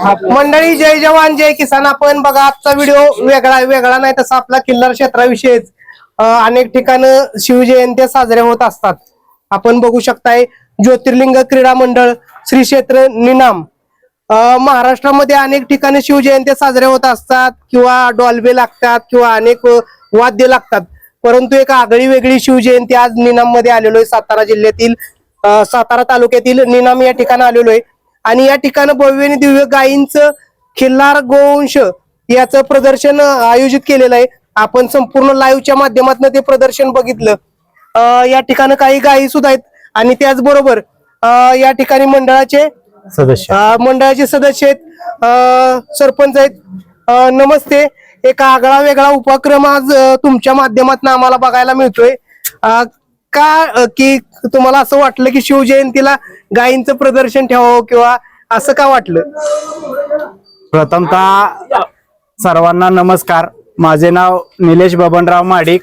मंडळी जय जवान जय किसान. आपण बघा आजचा व्हिडिओ वेगळा वेगळा नाही तसा आपला किल्लार क्षेत्राविषयीच अनेक ठिकाणं शिवजयंत्या साजऱ्या होत असतात. आपण बघू शकताय ज्योतिर्लिंग क्रीडा मंडळ श्री क्षेत्र निनाम. महाराष्ट्रामध्ये अनेक ठिकाणी शिवजयंत्या साजऱ्या होत असतात किंवा डॉल्बे लागतात किंवा अनेक वाद्य लागतात. परंतु एक आगळी वेगळी शिवजयंती आज निनाममध्ये आलेलो आहे. सातारा जिल्ह्यातील सातारा तालुक्यातील निनाम या ठिकाणी आलेलो आहे. आणि या ठिकाणी भव्य आणि दिव्य गायींचं खिल्लार गोवंश याचं प्रदर्शन आयोजित केलेलं आहे. आपण संपूर्ण लाईव्हच्या माध्यमातून ते प्रदर्शन बघितलं. या ठिकाणी काही गायी सुद्धा आहेत. आणि त्याचबरोबर या ठिकाणी मंडळाचे सदस्य. मंडळाचे सदस्य आहेत. सरपंच आहेत. नमस्ते. एक आगळा वेगळा उपक्रम आज तुमच्या माध्यमातून आम्हाला बघायला मिळतोय. का की तुम्हाला असं वाटलं की शिवजयंतीला गायींचं प्रदर्शन ठेवावं किंवा असं का वाटलं? प्रथमतः सर्वांना नमस्कार. माझे नाव निलेश बबनराव माडिक.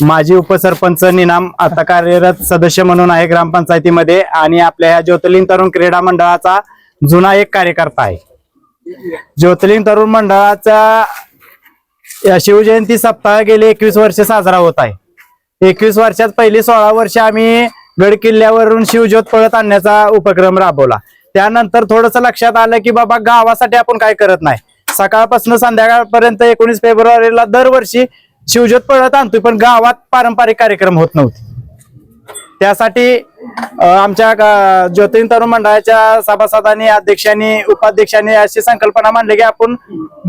माजी उपसरपंच निनाम आता कार्यरत सदस्य म्हणून आहे ग्रामपंचायतीमध्ये आणि आपल्या ह्या ज्योतिर्लिंग तरुण क्रीडा मंडळाचा जुना एक कार्यकर्ता आहे. ज्योतिर्लिंग तरुण मंडळाचा या शिवजयंती सप्ताह गेले एकवीस वर्ष साजरा होत आहे. एकवीस वर्षात पहिली सोळा वर्ष आम्ही गड किल्ल्यावरून शिवज्योत पळत आणण्याचा उपक्रम राबवला. त्यानंतर थोडस लक्षात आलं की बाबा गावासाठी आपण काय करत नाही. सकाळपासून संध्याकाळपर्यंत एकोणीस फेब्रुवारीला दरवर्षी शिवज्योत पळत आणतोय पण गावात पारंपरिक कार्यक्रम होत नव्हते. त्यासाठी आमच्या ज्योतिन तरुण मंडळाच्या सभासदांनी अध्यक्षांनी उपाध्यक्षांनी अशी संकल्पना मांडली की आपण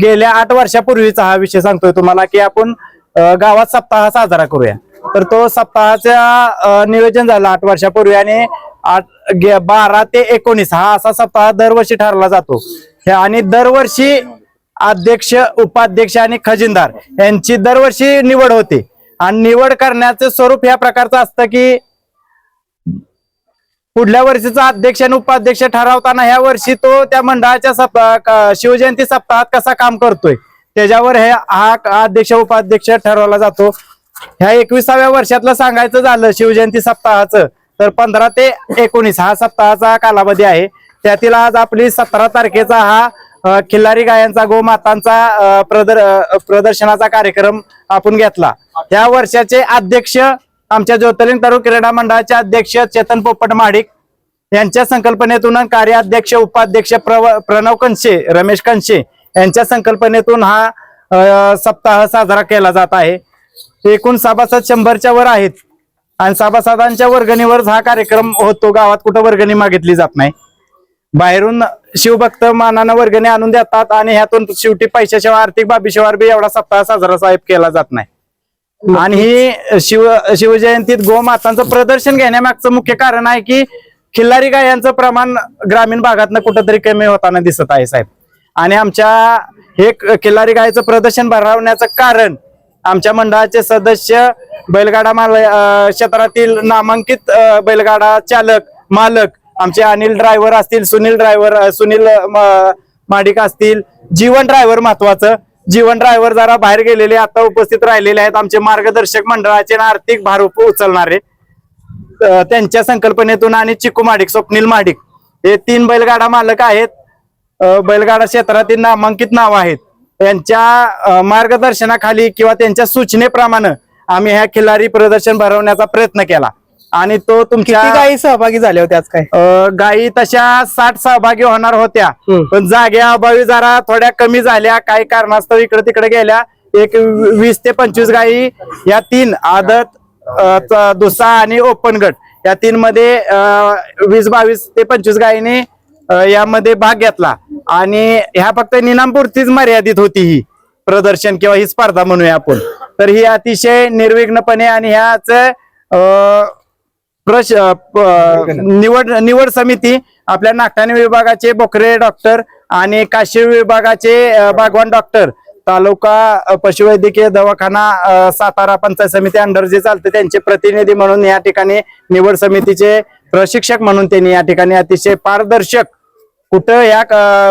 गेल्या आठ वर्षापूर्वीचा हा विषय सांगतोय तुम्हाला की आपण गावात सप्ताह साजरा करूया. तर तो सप्ताहाच्या नियोजन झालं आठ वर्षापूर्वी आणि आठ बारा ते एकोणीस हा असा सप्ताह दरवर्षी ठरला जातो. आणि दरवर्षी अध्यक्ष उपाध्यक्ष आणि खजिनदार यांची दरवर्षी निवड होते. आणि निवड करण्याचं स्वरूप या प्रकारचं असतं की पुढल्या वर्षीचा अध्यक्ष आणि उपाध्यक्ष ठरवताना ह्या वर्षी तो त्या मंडळाच्या सप्ताह शिवजयंती सप्ताहात कसा काम करतोय. त्याच्यावर हे हा अध्यक्ष उपाध्यक्ष ठरवला जातो. ह्या एकविसाव्या वर्षातलं सांगायचं झालं शिवजयंती सप्ताहाचं तर पंधरा ते एकोणीस हा सप्ताहाचा कालावधी आहे. त्यातील आज आपली सतरा तारखेचा हा खिल्लारी गायांचा गोमातांचा प्रदर प्रदर्शनाचा कार्यक्रम आपण घेतला. त्या वर्षाचे अध्यक्ष आमच्या ज्योतिर्लिंग तरुण क्रीडा मंडळाचे अध्यक्ष चेतन पोपट माडिक यांच्या संकल्पनेतून कार्य कार्याध्यक्ष उपाध्यक्ष प्रव- प्रणव कंशे रमेश कंशे यांच्या संकल्पनेतून हा सप्ताह साजरा केला जात आहे. एकूण सभासद शंभरच्या वर आहेत. आणि सभासदांच्या वर्गणीवर हा कार्यक्रम होतो. गावात कुठं वर्गणी मागितली जात नाही. बाहेरून शिवभक्त मानानं वर्गणी आणून देतात आणि ह्यातून शेवटी पैशाशिवाय आर्थिक बाबीशिवाय बी एवढा सप्ताह साजरा साहेब केला जात नाही. आणि ही शिव शिवजयंतीत गोमातांचं प्रदर्शन घेण्यामागचं मुख्य कारण आहे की खिल्लारी गायांचं प्रमाण ग्रामीण भागातनं कुठंतरी कमी होताना दिसत आहे साहेब. आणि आमच्या हे किल्लारी खिल्लारी गायचं प्रदर्शन भरवण्याचं कारण आमच्या मंडळाचे सदस्य बैलगाडा माल क्षेत्रातील नामांकित बैलगाडा चालक मालक आमचे अनिल ड्रायव्हर असतील सुनील ड्रायव्हर सुनील माडिक असतील जीवन ड्रायव्हर महत्वाचं. जीवन ड्रायव्हर जरा बाहेर गेलेले आता उपस्थित राहिलेले आहेत. आमचे मार्गदर्शक मंडळाचे आर्थिक भार उचलणारे त्यांच्या संकल्पनेतून आणि चिकू माडिक स्वप्नील माडिक. हे तीन बैलगाडा मालक आहेत. बैलगाडा क्षेत्रातील नामांकित नाव आहेत. यांच्या मार्गदर्शनाखाली किंवा त्यांच्या सूचनेप्रमाणे आम्ही ह्या खिल्लारी प्रदर्शन भरवण्याचा प्रयत्न केला. आणि तो तुमच्या गायी सहभागी झाल्या होत्या आज काय? गायी तशा साठ सहभागी होणार होत्या. पण जाग्या अभावी जरा थोड्या कमी झाल्या. काही कारणास्तव इकडे तिकडे गेल्या. एक वीस ते पंचवीस गायी या तीन आदत दुसा आणि ओपन गट या तीन मध्ये वीस बावीस ते पंचवीस गायीने यामध्ये भाग घेतला. आणि ह्या फक्त निनामपुरतीच मर्यादित होती ही प्रदर्शन किंवा ही स्पर्धा म्हणूया आपण. तर ही अतिशय निर्विघ्नपणे आणि ह्याच प्रश अ, निवड निवड समिती आपल्या नागठाणे विभागाचे बोखरे डॉक्टर आणि काशी विभागाचे बागवान डॉक्टर तालुका पशुवैद्यकीय दवाखाना सातारा पंचायत समिती अंडर जे चालते त्यांचे प्रतिनिधी म्हणून या ठिकाणी निवड समितीचे प्रशिक्षक म्हणून त्यांनी या ठिकाणी अतिशय पारदर्शक कुठं या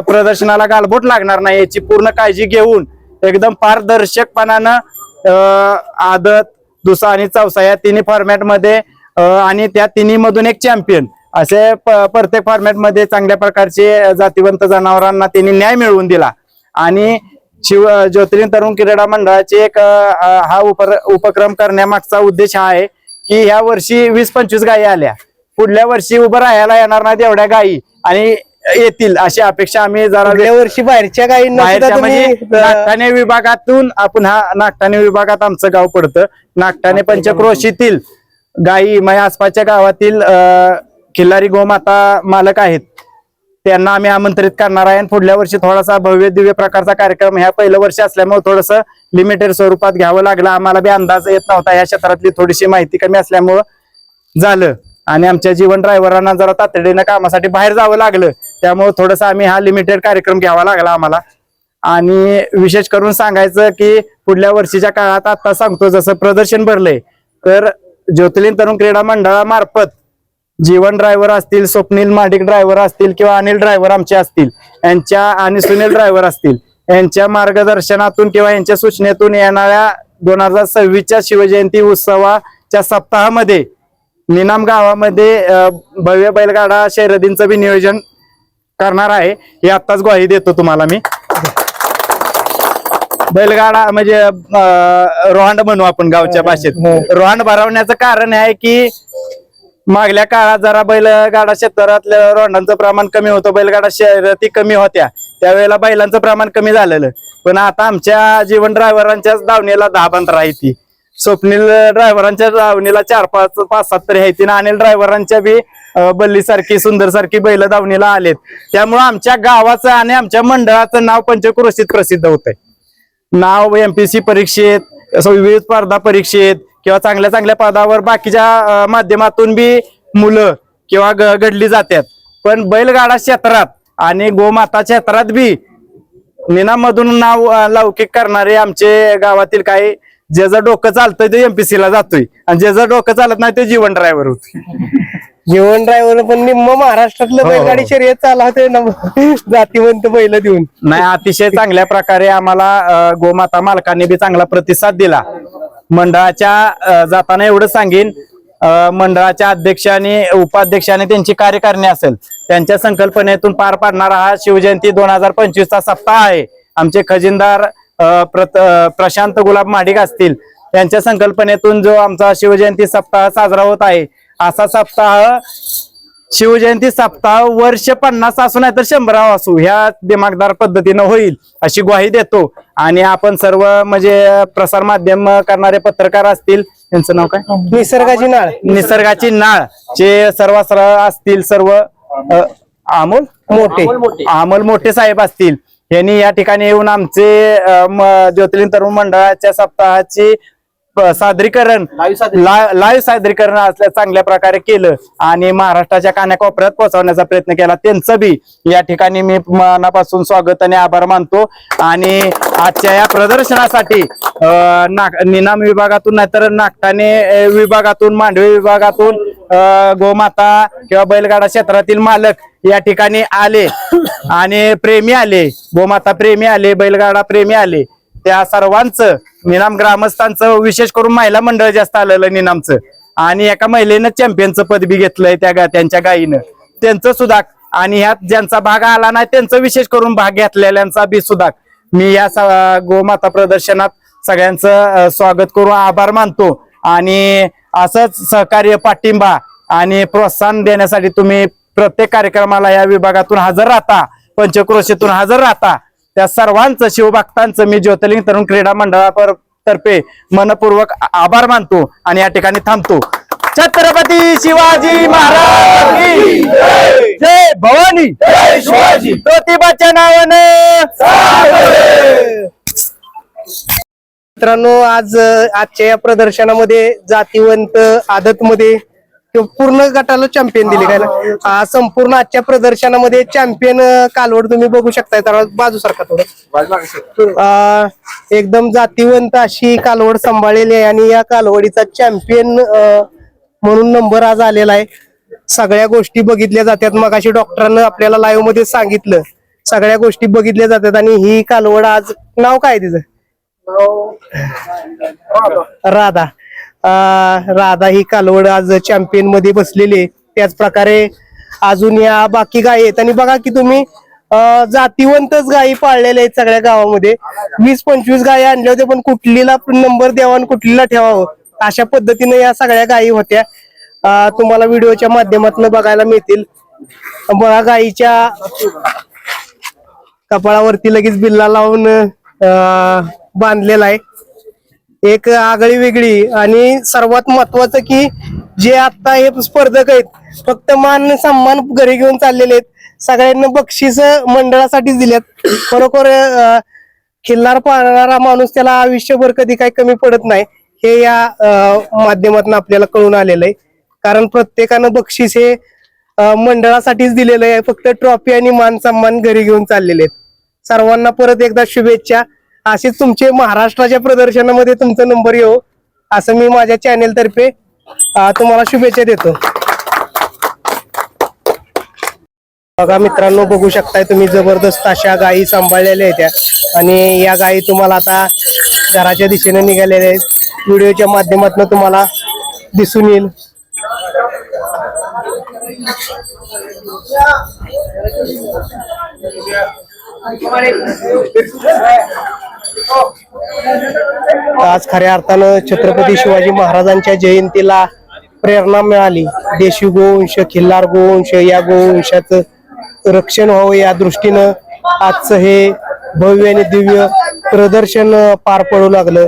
प्रदर्शनाला गालबोट लागणार नाही याची पूर्ण काळजी घेऊन एकदम पारदर्शकपणानं आदत दुसा आणि चौसा या तिन्ही फॉर्मॅटमध्ये आणि त्या तिन्ही मधून एक चॅम्पियन असे प- प्रत्येक फॉर्मॅटमध्ये चांगल्या प्रकारचे जातीवंत जनावरांना त्यांनी न्याय मिळवून दिला. आणि शिव ज्योतिर्लिंग तरुण क्रीडा मंडळाचे एक हा उपर- उपक्रम करण्यामागचा उद्देश हा आहे की ह्या वर्षी वीस पंचवीस गायी आल्या. पुढल्या वर्षी उभं राहायला येणार नाहीत एवढ्या गायी. आणि येतील अशी अपेक्षा आम्ही जरा गेल्या वर्षी बाहेरच्या सुद्धा बाहेरच्या म्हणजे नागठाणे विभागातून आपण हा नागठाणे विभागात आमचं गाव पडतं. नागठाणे पंचक्रोशीतील गायी म्हणजे आसपासच्या गावातील खिल्लारी गोमाता मालक आहेत. त्यांना आम्ही आमंत्रित करणार आहे आणि पुढल्या वर्षी थोडासा भव्य दिव्य प्रकारचा कार्यक्रम ह्या पहिलं वर्ष असल्यामुळे थोडस लिमिटेड स्वरूपात घ्यावं लागलं. आम्हाला बी अंदाज येत नव्हता. या क्षेत्रातली थोडीशी माहिती कमी असल्यामुळं झालं. आणि आमच्या जीवन ड्रायव्हरांना जरा तातडीनं कामासाठी बाहेर जावं लागलं. त्यामुळे थोडस आम्ही हा लिमिटेड कार्यक्रम घ्यावा लागला आम्हाला. आणि विशेष करून सांगायचं की पुढल्या वर्षीच्या काळात आता सांगतो जसं प्रदर्शन भरलंय तर ज्योतिर्लिंग तरुण क्रीडा मंडळामार्फत जीवन ड्रायव्हर असतील स्वप्नील माडिक ड्रायव्हर असतील किंवा अनिल ड्रायव्हर आमचे असतील यांच्या आणि सुनील ड्रायव्हर असतील यांच्या मार्गदर्शनातून किंवा यांच्या सूचनेतून येणाऱ्या दोन हजार सव्वीसच्या शिवजयंती उत्सवाच्या सप्ताहामध्ये निनाम गावामध्ये भव्य बैलगाडा शर्यतींचं बी नियोजन करणार आहे. हे आत्ताच ग्वाही देतो तुम्हाला मी. बैलगाडा म्हणजे रोहांड म्हणू आपण गावच्या भाषेत. रोहांड भरवण्याचं कारण आहे की मागल्या काळात जरा बैलगाडा क्षेत्रातल्या रोहांडांचं प्रमाण कमी होतं बैलगाडा शर्यती कमी होत्या. त्यावेळेला बैलांचं प्रमाण कमी झालेलं. पण आता आमच्या जीवन ड्रायव्हरांच्याच दावणीला दहा पंधरा आहे ती. स्वप्नील ड्रायव्हरांच्या दावणीला चार पाच पाच सात तरी आहे ती. आणि अनिल ड्रायव्हरांच्या बी बल्ली सारखी सुंदर सारखी बैल दावणीला आलेत. त्यामुळे आमच्या गावाचं आणि आमच्या मंडळाचं नाव पंचक्रोशीत प्रसिद्ध होत नाव एमपीसी परीक्षेत विविध स्पर्धा परीक्षेत किंवा चांगल्या चांगल्या पदावर बाकीच्या माध्यमातून बी मुलं किंवा ग- घडली जातात पण बैलगाडा क्षेत्रात आणि गोमाता क्षेत्रात बी निनामधून नाव लौकिक करणारे आमचे गावातील काही ज्याचं डोकं चालतंय ते एमपीसी ला जातोय. आणि ज्याचं डोकं चालत नाही ते जीवन ड्रायव्हर होतोय. जीवन ड्रायव्हर पण निम्म महाराष्ट्रातलं हो, बैलगाडी. शर्यत चालवते ना. जातीवंत बैल देऊन. नाही अतिशय चांगल्या प्रकारे आम्हाला गोमाता मालकांनी बी चांगला प्रतिसाद दिला. मंडळाच्या जाताना एवढं सांगेन मंडळाच्या अध्यक्षाने उपाध्यक्षाने त्यांची कार्यकारिणी असेल त्यांच्या संकल्पनेतून पार पाडणारा हा शिवजयंती दोन हजार पंचवीसचा सप्ताह आहे. आमचे खजिनदार प्रशांत गुलाब माडिक असतील त्यांच्या संकल्पनेतून जो आमचा शिवजयंती सप्ताह साजरा होत आहे असा सप्ताह शिवजयंती सप्ताह वर्ष पन्नास असू नाही तर शंभराव असू ह्या दिमागदार पद्धतीनं होईल अशी ग्वाही देतो. आणि आपण सर्व म्हणजे प्रसार माध्यम करणारे पत्रकार असतील त्यांचं नाव काय? निसर्गाची नाळ. निसर्गाची नाळ जे सर्व असतील सर्व अमोल? मोठे. अमोल मोठे. साहेब असतील. यांनी या ठिकाणी येऊन आमचे ज्योतिर्लिंग तरुण मंडळाच्या सप्ताहाची सादरीकरण लाईव्ह सादरीकरण. असल्या चांगल्या प्रकारे केलं आणि महाराष्ट्राच्या कानाकोपऱ्यात पोहोचवण्याचा प्रयत्न केला. त्यांचं बी या ठिकाणी मी मनापासून स्वागत आणि आभार मानतो. आणि आजच्या या प्रदर्शनासाठी निनाम विभागातून नाहीतर अं, विभागातून मांडवे विभागातून गोमाता किंवा बैलगाडा क्षेत्रातील मालक या ठिकाणी आले. आणि प्रेमी आले. गोमाता प्रेमी आले बैलगाडा प्रेमी आले. त्या सर्वांचं निनाम ग्रामस्थांचं विशेष करून महिला मंडळ जास्त आलेलं निनामचं. आणि एका महिलेनं चॅम्पियनचं पद बी घेतलंय त्या गा- त्यांच्या गायीनं त्यांचं सुद्धा आणि ह्यात ज्यांचा भाग आला नाही त्यांचं विशेष करून भाग घेतलेल्यांचा बी सुद्धा मी या स- गोमाता प्रदर्शनात सगळ्यांचं स्वागत करून आभार मानतो. आणि असंच सहकार्य पाठिंबा आणि प्रोत्साहन देण्यासाठी तुम्ही प्रत्येक कार्यक्रमाला या विभागातून हजर राहता पंचक्रोशीतून हजर राहता. त्या सर्वांचं शिवभक्तांचं मी ज्योतिर्लिंग तरुण क्रीडा मंडळापर तर्फे मनपूर्वक आभार मानतो आणि या ठिकाणी थांबतो. छत्रपती शिवाजी महाराज की जय! भवानी! शिवाजी! ज्योतिबाच्या नावानं! मित्रांनो आज आजच्या या प्रदर्शनामध्ये जातीवंत आदत पूर्ण गटाला चॅम्पियन दिले काय ना? संपूर्ण आजच्या प्रदर्शनामध्ये चॅम्पियन कालवड तुम्ही बघू शकताय. तर बाजू सारखा थोडं. एकदम जातीवंत अशी कालवड सांभाळलेली आहे आणि या कालवडीचा चॅम्पियन म्हणून नंबर आज आलेला आहे. सगळ्या गोष्टी बघितल्या जातात. मग अशी डॉक्टरांना आपल्याला लाईव्हमध्ये सांगितलं. सगळ्या गोष्टी बघितल्या जातात आणि ही कालवड आज नाव काय तिचं? राधा. राधा ही कालवड आज चॅम्पियनमध्ये बसलेली आहे. त्याच प्रकारे अजून या बाकी गायी आहेत. आणि बघा की तुम्ही जातीवंतच गायी पाळलेल्या आहेत सगळ्या गावामध्ये. वीस पंचवीस गायी आणल्या होत्या पण कुठलीला नंबर द्यावा आणि कुठलीला ठेवावं अशा पद्धतीने या सगळ्या गायी होत्या. तुम्हाला व्हिडिओच्या माध्यमातून बघायला मिळतील. बघा गायीच्या कपाळावरती लगेच बिल्ला लावून बांधलेला आहे. एक आगळी वेगळी आणि सर्वात महत्वाचं की जे आता हे स्पर्धक आहेत फक्त मान सन्मान घरी घेऊन चाललेले आहेत. सगळ्यांना बक्षीस मंडळासाठीच दिल्यात. खरोखर खिल्लार पाळणारा माणूस त्याला आयुष्यभर कधी काही कमी पडत नाही हे या माध्यमातून आपल्याला कळून आलेलं आहे. कारण प्रत्येकानं बक्षीस हे मंडळासाठीच दिलेलं आहे. फक्त ट्रॉफी आणि मान सन्मान घरी घेऊन चाललेले आहेत. सर्वांना परत एकदा शुभेच्छा. असेच तुमचे महाराष्ट्राच्या प्रदर्शनामध्ये तुमचा नंबर येऊ असं मी माझ्या चॅनेल तर्फे तुम्हाला शुभेच्छा देतो. बघा मित्रांनो बघू शकताय तुम्ही जबरदस्त अशा गायी सांभाळलेल्या आहेत त्या. आणि या गायी तुम्हाला आता घराच्या दिशेने निघालेल्या आहेत. व्हिडिओच्या माध्यमातून तुम्हाला दिसून येईल. आज खऱ्या अर्थानं छत्रपती शिवाजी महाराजांच्या जयंतीला प्रेरणा मिळाली. देशी गोवंश खिल्लार गोवंश या गोवंशाचं रक्षण व्हावं या दृष्टीनं आजचं हे भव्य आणि दिव्य प्रदर्शन पार पडू लागलं.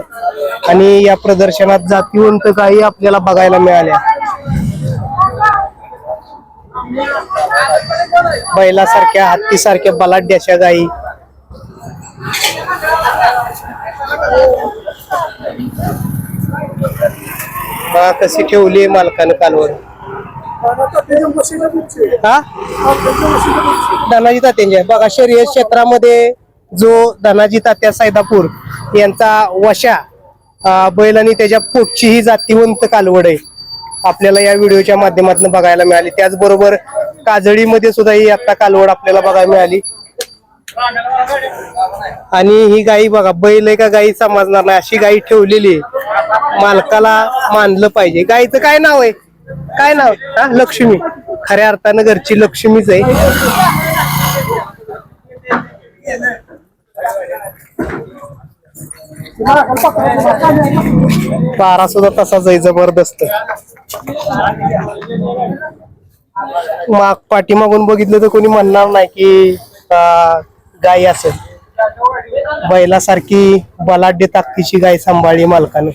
आणि या प्रदर्शनात जातीवंत काही आपल्याला बघायला मिळाल्या. बैलासारख्या हत्तीसारख्या बलाढ्याच्या गायी. हा कशी ठेवली मालकानं कालवर हा? धनाजी तात्यांच्या बघा शर्यत क्षेत्रामध्ये जो धनाजी तात्या सायदापूर यांचा वशा बैल आणि त्याच्या पोटची ही जातीवंत कालवड आहे. आपल्याला या व्हिडिओच्या माध्यमातून बघायला मिळाली. त्याचबरोबर काजळीमध्ये सुद्धा ही आता कालवड आपल्याला बघायला मिळाली. आणि ही गाई बघा बैल आहे का गाई समजणार नाही. अशी गाई ठेवलेली आहे. मालकाला मानलं पाहिजे. गाईचं काय नाव आहे? काय नाव? हा लक्ष्मी. खऱ्या अर्थानं घरची लक्ष्मीच आहे. पारा सुद्धा तसाच आहे जबरदस्त. माग पाठीमागून बघितलं तर कोणी म्हणणार नाही की गाय असेल. बैलासारखी बलाढ्य ताकदीची गाय सांभाळली मालकाने.